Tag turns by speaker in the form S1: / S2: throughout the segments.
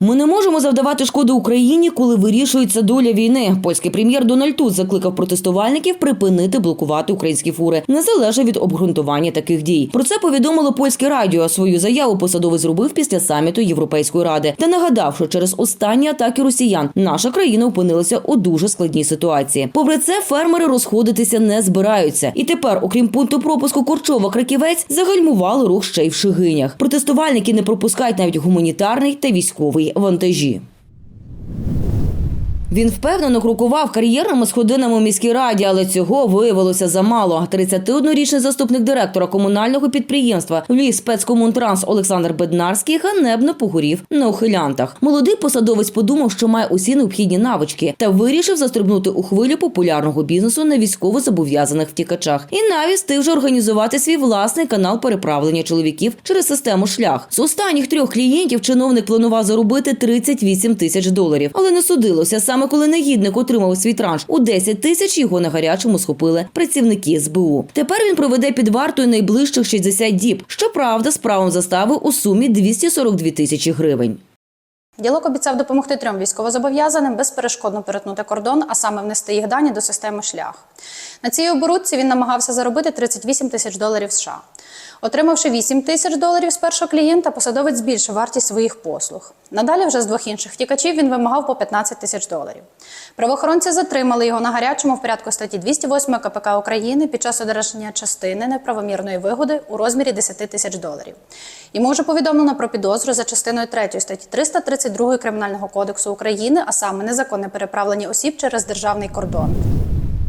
S1: Ми не можемо завдавати шкоди Україні, коли вирішується доля війни. Польський прем'єр Дональд Туз закликав протестувальників припинити блокувати українські фури, незалежно від обґрунтування таких дій. Про це повідомило польське радіо. Свою заяву посадовець зробив після саміту Європейської ради, та нагадав, що через останні атаки росіян наша країна опинилася у дуже складній ситуації. Попри це, фермери розходитися не збираються. І тепер, окрім пункту пропуску Корчова Краківець, загальмували рух ще й в Шигинях. Протестувальники не пропускають навіть гуманітарний та військовий вантажі. Він впевнено крокував кар'єрними сходинами у міській раді, але цього виявилося замало. 31-річний заступник директора комунального підприємства Львів спецкомунтранс Олександр Беднарський ганебно погорів на ухилянтах. Молодий посадовець подумав, що має усі необхідні навички, та вирішив застрибнути у хвилю популярного бізнесу на військово зобов'язаних втікачах. І навіть встиг вже організувати свій власний канал переправлення чоловіків через систему шлях. З останніх трьох клієнтів чиновник планував заробити 38 тисяч доларів, але не судилося. Саме коли негідник отримав свій транш у 10 тисяч, його на гарячому схопили працівники СБУ. Тепер він проведе під вартою найближчих 60 діб. Щоправда, з правом застави у сумі 242 тисячі гривень.
S2: Ділок обіцяв допомогти трьом військовозобов'язаним безперешкодно перетнути кордон, а саме внести їх дані до системи шлях. На цій оборудці він намагався заробити 38 тисяч доларів США. Отримавши 8 тисяч доларів з першого клієнта, посадовець збільшив вартість своїх послуг. Надалі вже з двох інших втікачів він вимагав по 15 тисяч доларів. Правоохоронці затримали його на гарячому в порядку статті 208 КПК України під час одержання частини неправомірної вигоди у розмірі 10 тисяч доларів. Йому вже повідомлено про підозру за частиною 3 статті 332 Кримінального кодексу України, а саме незаконне переправлення осіб через державний кордон.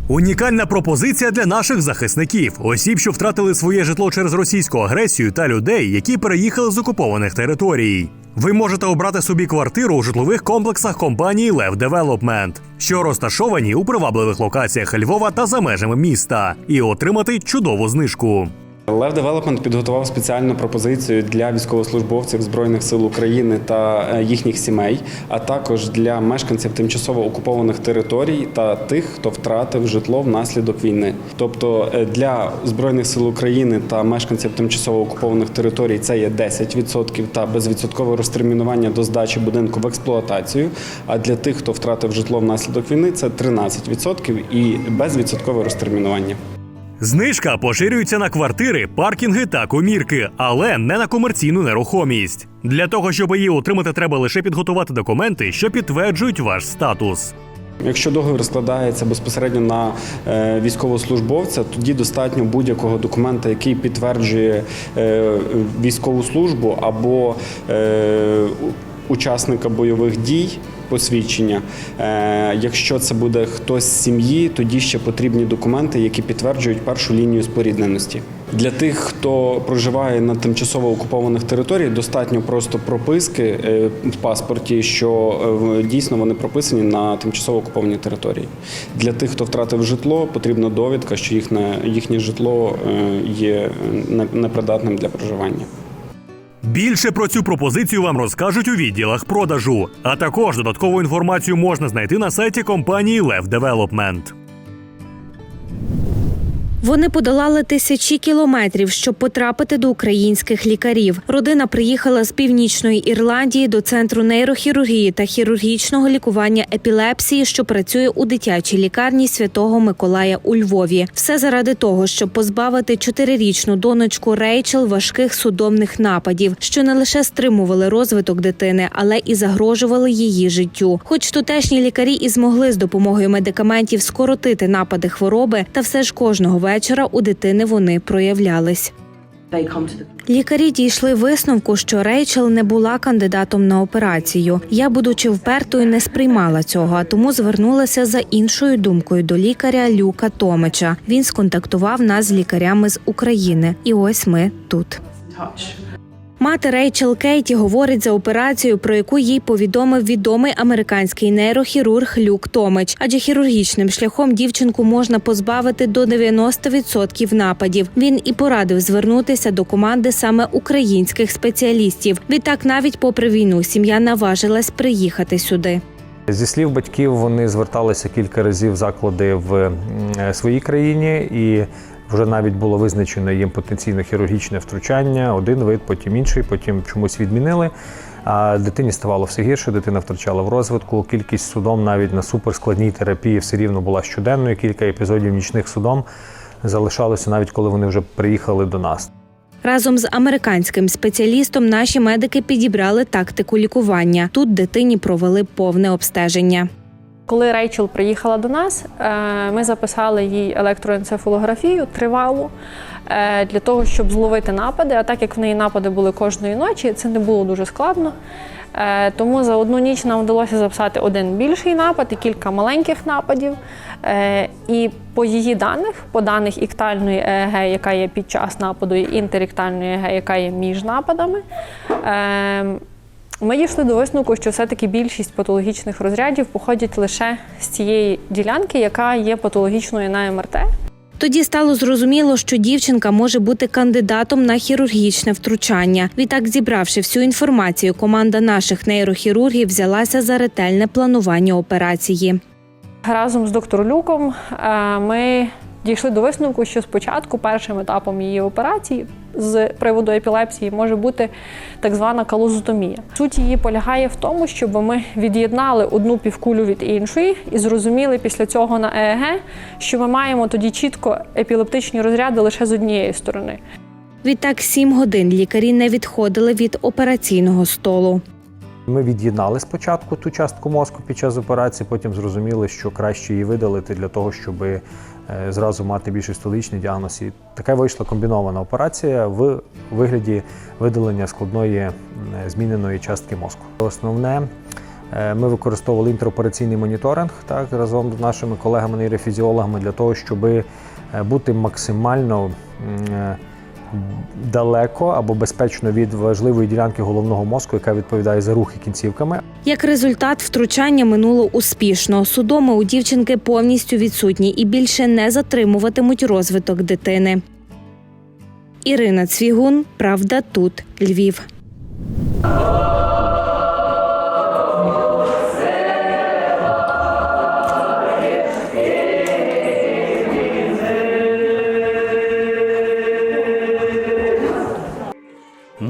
S3: Унікальна пропозиція для наших захисників, осіб, що втратили своє житло через російську агресію, та людей, які переїхали з окупованих територій. Ви можете обрати собі квартиру у житлових комплексах компанії Лев Девелопмент, що розташовані у привабливих локаціях Львова та за межами міста, і отримати чудову знижку.
S4: Лев Девелопмент підготував спеціальну пропозицію для військовослужбовців Збройних сил України та е, їхніх сімей, а також для мешканців тимчасово окупованих територій та тих, хто втратив житло внаслідок війни. Тобто е, для Збройних сил України та мешканців тимчасово окупованих територій це є 10% та безвідсоткове розтермінування до здачі будинку в експлуатацію. А для тих, хто втратив житло внаслідок війни, це 13% і безвідсоткове розтермінування.
S3: Знижка поширюється на квартири, паркінги та комірки, але не на комерційну нерухомість. Для того, щоб її отримати, треба лише підготувати документи, що підтверджують ваш статус.
S4: Якщо договір складається безпосередньо на е, військовослужбовця, тоді достатньо будь-якого документа, який підтверджує е, військову службу або е, учасника бойових дій. Посвідчення. Е, якщо це буде хтось з сім'ї, тоді ще потрібні документи, які підтверджують першу лінію спорідненості. Для тих, хто проживає на тимчасово окупованих територіях, достатньо просто прописки е, в паспорті, що е, дійсно вони прописані на тимчасово окупованій території. Для тих, хто втратив житло, потрібна довідка, що їхнє, їхнє житло є непридатним для проживання.
S3: Більше про цю пропозицію вам розкажуть у відділах продажу. А також додаткову інформацію можна знайти на сайті компанії Лев Девелопмент.
S5: Вони подолали тисячі кілометрів, щоб потрапити до українських лікарів. Родина приїхала з північної Ірландії до центру нейрохірургії та хірургічного лікування епілепсії, що працює у дитячій лікарні святого Миколая у Львові. Все заради того, щоб позбавити чотирирічну донечку Рейчел важких судомних нападів, що не лише стримували розвиток дитини, але і загрожували її життю. Хоч тутешні лікарі і змогли з допомогою медикаментів скоротити напади хвороби, та все ж кожного вечора у дитини вони проявлялись. Лікарі дійшли висновку, що Рейчел не була кандидатом на операцію. Я, будучи впертою, не сприймала цього, а тому звернулася за іншою думкою до лікаря Люка Томича. Він сконтактував нас з лікарями з України, і ось ми тут. Мати Рейчел Кейті говорить за операцію, про яку їй повідомив відомий американський нейрохірург Люк Томич. Адже хірургічним шляхом дівчинку можна позбавити до 90% нападів. Він і порадив звернутися до команди саме українських спеціалістів. Відтак, навіть попри війну, сім'я наважилась приїхати сюди.
S6: Зі слів батьків, вони зверталися кілька разів в заклади в е, своїй країні, і вже навіть було визначено їм потенційне хірургічне втручання, один вид, потім інший, потім чомусь відмінили. А дитині ставало все гірше, дитина втрачала в розвитку. Кількість судом навіть на суперскладній терапії все рівно була щоденною. Кілька епізодів нічних судом залишалося навіть коли вони вже приїхали до нас.
S5: Разом з американським спеціалістом наші медики підібрали тактику лікування. Тут дитині провели повне обстеження.
S7: Коли Рейчел приїхала до нас, е, ми записали їй електроенцефалографію тривалу е, для того, щоб зловити напади. А так як в неї напади були кожної ночі, це не було дуже складно. Е, Тому за одну ніч нам вдалося записати один більший напад і кілька маленьких нападів. І по її даних, по даних іктальної ЕЕГ, яка є під час нападу, і інтеріктальної ЕЕГ, яка є між нападами. Ми дійшли до висновку, що все-таки більшість патологічних розрядів походять лише з цієї ділянки, яка є патологічною на МРТ.
S5: Тоді стало зрозуміло, що дівчинка може бути кандидатом на хірургічне втручання. Відтак, зібравши всю інформацію, команда наших нейрохірургів взялася за ретельне планування операції.
S7: Разом з доктором Люком е, ми дійшли до висновку, що спочатку першим етапом її операції з приводу епілепсії може бути так звана калозотомія. Суть її полягає в тому, щоб ми від'єднали одну півкулю від іншої і зрозуміли після цього на ЕЕГ, що ми маємо тоді чітко епілептичні розряди лише з однієї сторони.
S5: Відтак, сім годин лікарі не відходили від операційного столу.
S6: Ми від'єднали спочатку ту частку мозку під час операції, потім зрозуміли, що краще її видалити для того, щоб зразу мати більш столичний діагноз. І така вийшла комбінована операція в вигляді видалення складної зміненої частки мозку. Основне. е, Ми використовували інтеропераційний моніторинг так разом з нашими колегами-нейрофізіологами для того, щоб е, бути максимально е, далеко або безпечно від важливої ділянки головного мозку, яка відповідає за рухи кінцівками.
S5: Як результат, втручання минуло успішно. Судоми у дівчинки повністю відсутні і більше не затримуватимуть розвиток дитини. Ірина Цвігун, Правда, тут Львів.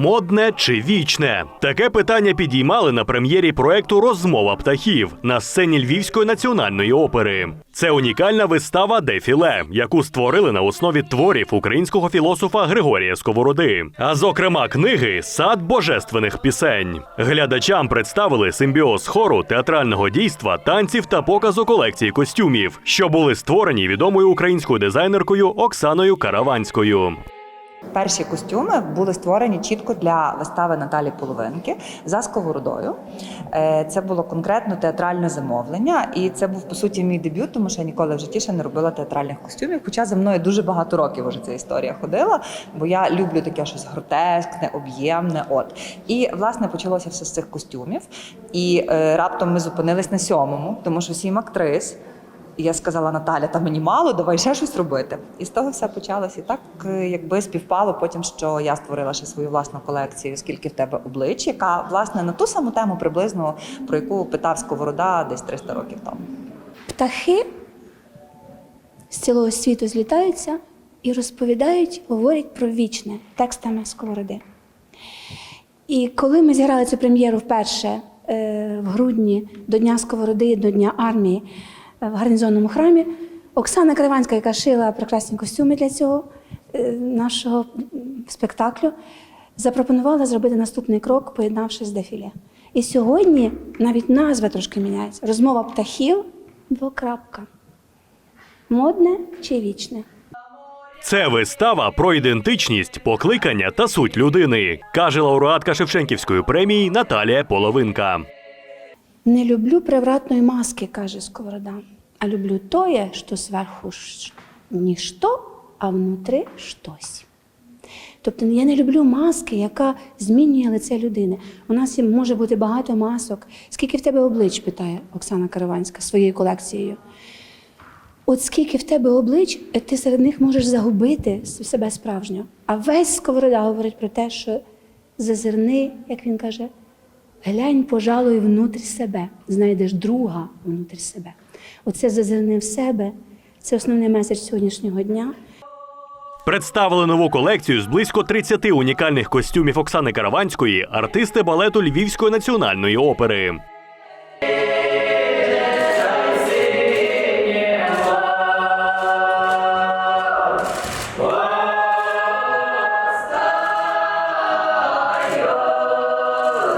S3: Модне чи вічне? Таке питання підіймали на прем'єрі проекту Розмова птахів на сцені Львівської національної опери. Це унікальна вистава Дефіле, яку створили на основі творів українського філософа Григорія Сковороди. А зокрема, книги Сад божественних пісень. Глядачам представили симбіоз хору, театрального дійства, танців та показу колекції костюмів, що були створені відомою українською дизайнеркою Оксаною Караванською.
S8: Перші костюми були створені чітко для вистави Наталі Половинки за сковородою. Е, Це було конкретно театральне замовлення, і це був по суті мій дебют, тому що я ніколи в житті ще не робила театральних костюмів. Хоча за мною дуже багато років вже ця історія ходила, бо я люблю таке щось гротескне, об'ємне. От і власне почалося все з цих костюмів. І е, раптом ми зупинились на сьомому, тому що сім актрис. І я сказала Наталя, та мені мало, давай ще щось робити. І з того все почалось. І так е, якби співпало потім, що я створила ще свою власну колекцію, скільки в тебе облич, яка власне на ту саму тему приблизно про яку питав Сковорода десь 300 років тому.
S9: Птахи з цілого світу злітаються і розповідають, говорять про вічне текстами сковороди. І коли ми зіграли цю прем'єру вперше е, в грудні до Дня Сковороди, до Дня армії в гарнізонному храмі, Оксана Криванська, яка шила прекрасні костюми для цього е, нашого спектаклю, запропонувала зробити наступний крок, поєднавши з дефіле. І сьогодні навіть назва трошки міняється. Розмова птахів двокрапка. Модне чи вічне?
S3: Це вистава про ідентичність, покликання та суть людини, каже лауреатка Шевченківської премії Наталія Половинка.
S9: Не люблю превратної маски, каже Сковорода, а люблю тоє, що зверху ніщо, а внутри щось. Тобто я не люблю маски, яка змінює лице людини. У нас може бути багато масок. Скільки в тебе облич, питає Оксана Караванська своєю колекцією. От скільки в тебе облич, е, ти серед них можеш загубити себе справжнього. А весь сковорода говорить про те, що зазирни, як він каже, глянь, пожалуй, внутрі себе, знайдеш друга внутрі себе. Оце зазирни в себе, це основний меседж сьогоднішнього дня.
S3: Представили нову колекцію з близько 30 унікальних костюмів Оксани Караванської, артисти балету Львівської національної опери.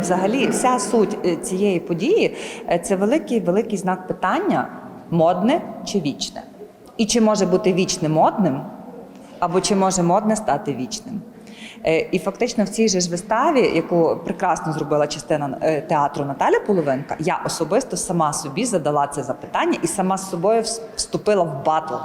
S8: Взагалі, вся суть е, цієї події е, це великий великий знак питання: модне чи вічне. І чи може бути вічне модним, або чи може модне стати вічним. Е, І фактично в цій же ж виставі, яку прекрасно зробила частина театру Наталя Половинка, я особисто сама собі задала це запитання і сама з собою вступила в батл.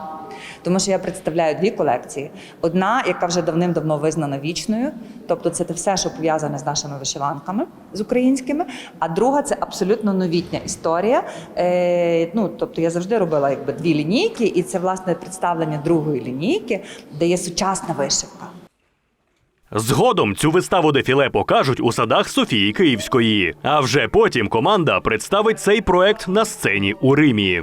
S8: Тому що я представляю дві колекції: одна, яка вже давним-давно визнана вічною, тобто це те все, що пов'язане з нашими вишиванками з українськими. А друга це абсолютно новітня історія. Е, ну тобто я завжди робила якби дві лінійки, і це власне представлення другої лінійки, де є сучасна вишивка.
S3: Згодом цю виставу дефіле покажуть у садах Софії Київської. А вже потім команда представить цей проект на сцені у Римі.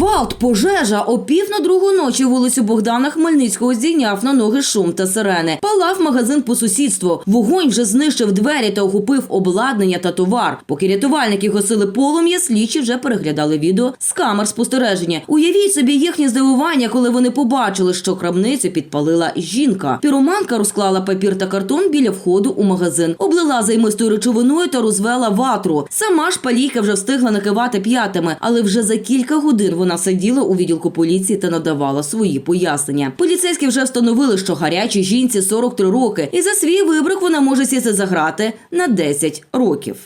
S1: Гвалт, пожежа о пів на другу ночі вулицю Богдана Хмельницького здійняв на ноги шум та сирени. Палав магазин по сусідству. Вогонь вже знищив двері та охопив обладнання та товар. Поки рятувальники гасили полум'я, слідчі вже переглядали відео з камер спостереження. Уявіть собі їхнє здивування, коли вони побачили, що крамницю підпалила жінка. Піроманка розклала папір та картон біля входу у магазин, облила займистою речовиною та розвела ватру. Сама ж палійка вже встигла накивати п'ятами, але вже за кілька годин вона сиділа у відділку поліції та надавала свої пояснення. Поліцейські вже встановили, що гарячій жінці 43 роки, і за свій вибрик вона може сісти за грати на 10 років.